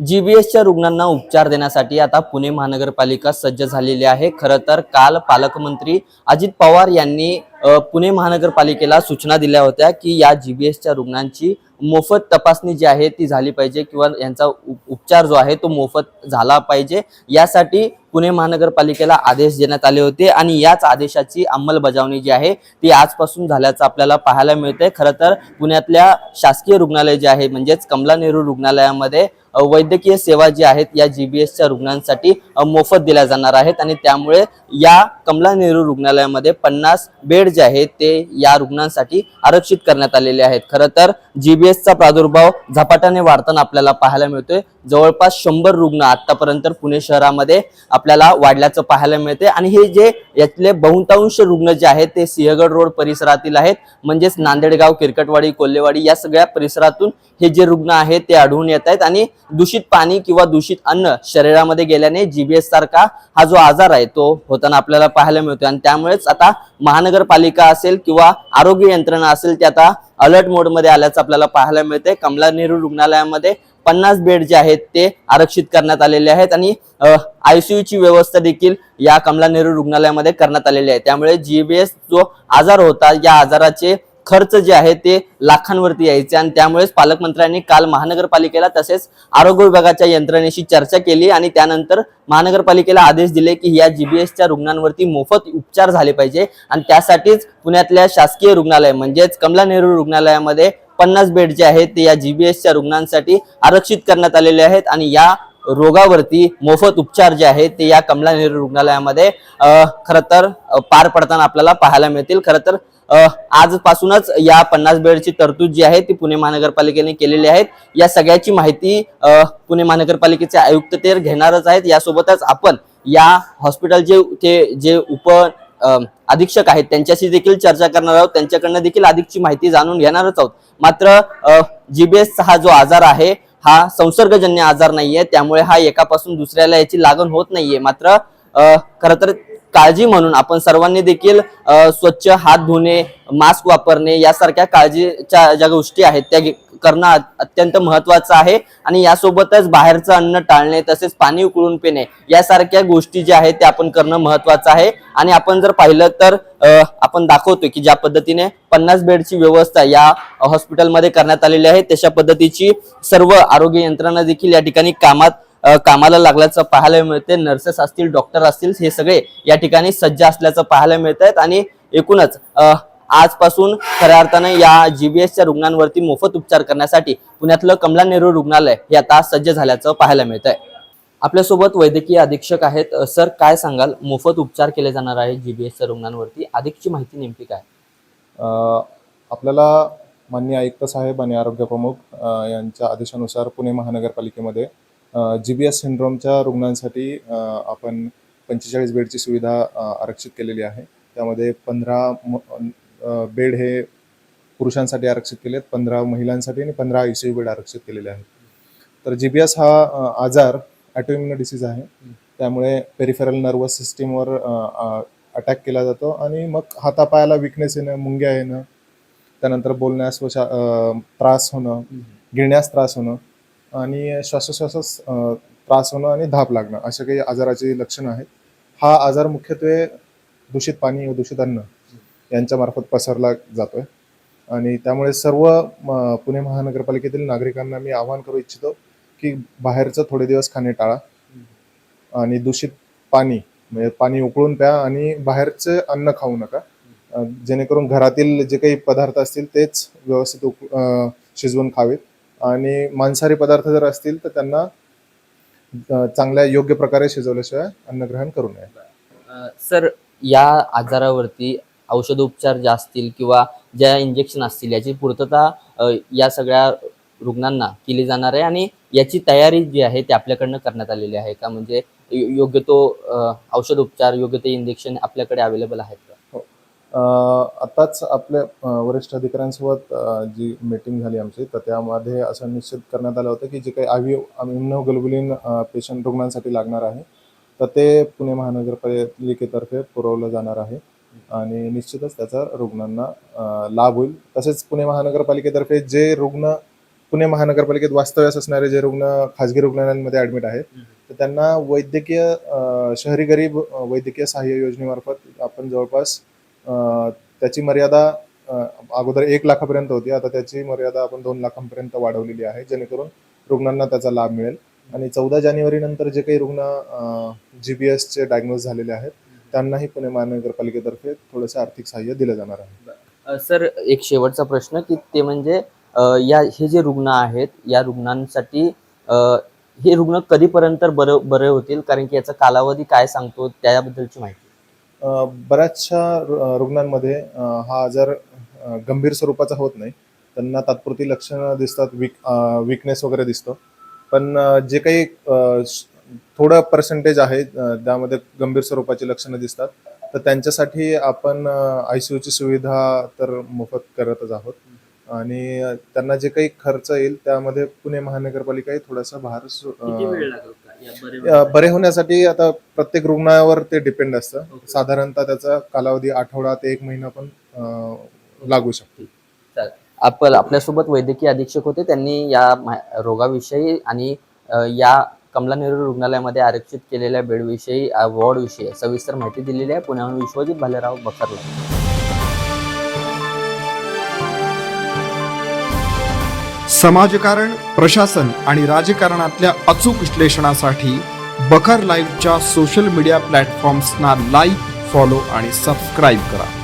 जीबीएसच्या रुग्णांना उपचार देण्यासाठी आता पुणे महानगरपालिका सज्ज झालेली आहे. खरं तर काल पालकमंत्री अजित पवार यांनी पुणे महानगरपालिकेला सूचना दिल्या होत्या की या जी बी एसच्या रुग्णांची मोफत तपासणी जी आहे ती झाली पाहिजे किंवा यांचा उप- उपचार जो आहे तो मोफत झाला पाहिजे. यासाठी पुणे महानगरपालिकेला आदेश देण्यात आले होते आणि याच आदेशाची अंमलबजावणी जी आहे ती आजपासून झाल्याचं आपल्याला पाहायला मिळतंय. खरं तर पुण्यातल्या शासकीय रुग्णालय जे आहे म्हणजेच कमला नेहरू रुग्णालयामध्ये वैद्यकीय सेवा जी आहेत या जी बी एसच्या रुग्णांसाठी मोफत दिल्या जाणार आहेत आणि त्यामुळे या कमला नेहरू रुग्णालयामध्ये पन्नास बेड जे आहेत ते या रुग्णांसाठी आरक्षित करण्यात आलेले आहेत. खरं तर जी बी एसचा प्रादुर्भाव झपाट्याने वाढताना आपल्याला पाहायला मिळतोय. जवळपास शंभर रुग्ण आतापर्यंत पुणे शहरामध्ये आपल्याला वाढल्याचं पाहायला मिळते आणि हे जे यातले बहुतांश रुग्ण जे आहेत ते सिंहगड रोड परिसरातील आहेत. म्हणजेच नांदेडगाव किरकटवाडी कोल्हेवाडी या सगळ्या परिसरातून हे जे रुग्ण आहेत ते आढळून येत आहेत. आणि दूषित पाणी किंवा दूषित अन्न शरीरामध्ये गेल्याने जीबीएस सारखा हा जो आजार आहे तो होताना आपल्याला पाहायला मिळतो आणि त्यामुळेच आता महानगरपालिका असेल किंवा आरोग्य यंत्रणा असेल ते आता अलर्ट मोडमध्ये आल्याचं आपल्याला पाहायला मिळते कमला नेहरू रुग्णालयामध्ये पन्नास बेड जे आहेत ते आरक्षित करण्यात आलेले आहेत आणि आयसीयूची व्यवस्था देखील या कमला नेहरू रुग्णालयामध्ये करण्यात आलेली आहे. त्यामुळे जीबीएस जो आजार होता या आजाराचे खर्च जे आहे ते लाखांवरती यायचे आणि त्यामुळेच पालकमंत्र्यांनी काल महानगरपालिकेला तसेच आरोग्य विभागाच्या यंत्रणेशी चर्चा केली आणि त्यानंतर महानगरपालिकेला आदेश दिले की या जीबीएसच्या रुग्णांवरती मोफत उपचार झाले पाहिजे आणि त्यासाठीच पुण्यातल्या शासकीय रुग्णालय म्हणजेच कमला नेहरू रुग्णालयामध्ये पन्नास बेड जे आहेत ते या जीबीएसच्या रुग्णांसाठी आरक्षित करण्यात आलेले आहेत आणि या रोगावरती मोफत उपचार जे आहेत ते या कमला नेहरू रुग्णालयामध्ये खरं तर पार पडताना आपल्याला पाहायला मिळतील. खरं तर आजपासूनच या पन्नास बेडची तरतूद जी आहे ती पुणे महानगरपालिकेने केलेली आहे. या सगळ्याची माहिती पुणे महानगरपालिकेचे आयुक्त ते घेणारच आहेत. यासोबतच आपण या हॉस्पिटलचे ते जे उप अधीक्षक आहेत त्यांच्याशी देखील चर्चा करणार आहोत. त्यांच्याकडनं देखील अधिकची माहिती जाणून घेणारच आहोत. मात्र जीबीएस हा जो आजार आहे हा संसर्गजन्य आजार नाहीये त्यामुळे हा एकापासून दुसऱ्याला याची लागण होत नाहीये. मात्र खर खरं तर काळजी म्हणून आपण सर्वांनी देखील स्वच्छ हात धुणे मास्क वापरणे यासारख्या काळजीच्या ज्या गोष्टी आहेत त्या करणं अत्यंत महत्वाचं आहे. आणि यासोबतच बाहेरचं अन्न टाळणे तसेच पाणी उकळून पिणे यासारख्या गोष्टी ज्या आहेत त्या आपण करणं महत्वाचं आहे. आणि आपण जर पाहिलं तर आपण दाखवतोय की ज्या पद्धतीने पन्नास बेडची व्यवस्था या हॉस्पिटलमध्ये करण्यात आलेली आहे तशा पद्धतीची सर्व आरोग्य यंत्रणा देखील या ठिकाणी कामात कामाला लागल्याचं पाहायला मिळते नर्सेस असतील डॉक्टर असतील हे सगळे या ठिकाणी सज्ज असल्याचं पाहायला मिळत आहेत आणि एकूणच आजपासून खऱ्या अर्थानं या जीबीएसच्या रुग्णांवरती मोफत उपचार करण्यासाठी पुण्यातलं कमला नेहरू रुग्णालय हे आता सज्ज झाल्याचं पाहायला मिळत आहे आपल्यासोबत वैद्यकीय अधीक्षक आहेत. सर काय सांगाल? मोफत उपचार केले जाणार आहे जीबीएसच्या रुग्णांवरती. अधिकची माहिती नेमकी काय? आपल्याला माननीय आयुक्त साहेब आणि आरोग्य प्रमुख यांच्या आदेशानुसार पुणे महानगरपालिकेमध्ये जी बी एस सिंड्रोमच्या रुग्णांसाठी आपण पंचेचाळीस बेडची सुविधा आरक्षित केलेली आहे. त्यामध्ये पंधरा बेड हे पुरुषांसाठी आरक्षित केले आहेत पंधरा महिलांसाठी आणि पंधरा आय सी यू बेड आरक्षित केलेले आहेत. तर जी बी एस हा आजार ॲटोइम्युनो डिसीज आहे. त्यामुळे पेरिफेरल नर्वस सिस्टीमवर अटॅक केला जातो आणि मग हातापायाला विकनेस येणं मुंग्या येणं त्यानंतर बोलण्यास व त्रास होणं गिळण्यास त्रास होणं आणि श्वासोश्वासास त्रास होणं आणि धाप लागणं अशा काही आजाराची लक्षणं आहेत. हा आजार मुख्यत्वे दूषित पाणी व दूषित अन्न यांच्या मार्फत पसरला जातोय. आणि त्यामुळे सर्व म, पुणे महानगरपालिकेतील नागरिकांना मी आवाहन करू इच्छितो की बाहेरचं थोडे दिवस खाणे टाळा. आणि दूषित पाणी म्हणजे पाणी उकळून प्या आणि बाहेरचं अन्न खाऊ नका. जेणेकरून घरातील जे काही पदार्थ असतील तेच व्यवस्थित उक शिजवून खावेत. आणि मांसाहारी पदार्थ जर असतील तर त्यांना चांगल्या योग्य प्रकारे शिजवल्याशिवाय अन्नग्रहण करू नये. सर या आजारावरती औषधोपचार ज्या असतील किंवा ज्या इंजेक्शन असतील याची पूर्तता या सगळ्या रुग्णांना केली जाणार आहे आणि याची तयारी जी आहे ती आपल्याकडनं करण्यात आलेली आहे का? म्हणजे योग्य तो औषधोपचार योग्य ते इंजेक्शन आपल्याकडे अवेलेबल आहेत का? हो. आताच आपल्या वरिष्ठ अधिकाऱ्यांसोबत जी मीटिंग झाली आमची तर त्यामध्ये असं निश्चित करण्यात आलं होतं की जे काही आवी इम्युनोग्लोबुलिन पेशंट रुग्णांसाठी लागणार आहे तर ते पुणे महानगरपालिकेतर्फे पुरवलं जाणार आहे. आणि निश्चितच त्याचा रुग्णांना लाभ होईल. तसेच पुणे महानगरपालिकेतर्फे जे रुग्ण पुणे महानगरपालिकेत वास्तव्यास असणारे जे रुग्ण खाजगी रुग्णालयांमध्ये ऍडमिट आहेत तर त्यांना वैद्यकीय शहरी गरीब वैद्यकीय सहाय्य योजनेमार्फत आपण जवळपास त्याची मर्यादा अगोदर एक लाखापर्यंत होती. आता त्याची मर्यादा आपण दोन लाखांपर्यंत वाढवलेली आहे जेणेकरून रुग्णांना त्याचा लाभ मिळेल. आणि चौदा जानेवारी नंतर जे काही रुग्ण जी बी एसचे डायग्नोज झालेले आहेत त्यांनाही पुणे महानगरपालिकेतर्फे थोडंसं आर्थिक सहाय्य दिलं जाणार आहे. सर एक शेवटचा प्रश्न की ते म्हणजे या हे जे रुग्ण आहेत या रुग्णांसाठी हे रुग्ण कधीपर्यंत बरे बरे होतील? कारण की याचा कालावधी काय सांगतो त्याबद्दलची माहिती. बऱ्याचशा रुग्णांमध्ये हा आजार गंभीर स्वरूपाचा होत नाही. त्यांना तात्पुरती लक्षणं दिसतात वीक विकनेस वगैरे दिसतो. पण जे काही थोडं पर्सेंटेज आहे त्यामध्ये गंभीर स्वरूपाची लक्षणं दिसतात. तर त्यांच्यासाठी आपण आय सी यूची सुविधा तर मोफत करतच आहोत. आणि त्यांना जे काही खर्च येईल त्यामध्ये पुणे महानगरपालिकाही थोडासा भार बरे होण्यासाठी? आता प्रत्येक रुग्णावर ते डिपेंड असतं. साधारणतः त्याचा कालावधी आठवडा ते एक महिना पण लागू शकतो. आपण आपल्यासोबत वैद्यकीय अधीक्षक होते. त्यांनी या रोगाविषयी आणि या कमला नेहरू रुग्णालयामध्ये आरक्षित केलेल्या बेडविषयी वॉर्डविषयी सविस्तर माहिती दिलेली आहे. पुण्याहून विश्वजित भालेराव बखरला. समाजकारण प्रशासन आणि राजकारणातल्या अचूक विश्लेषणासाठी बखर लाईव्हच्या सोशल मीडिया प्लॅटफॉर्म्सना लाईक फॉलो आणि सबस्क्राईब करा.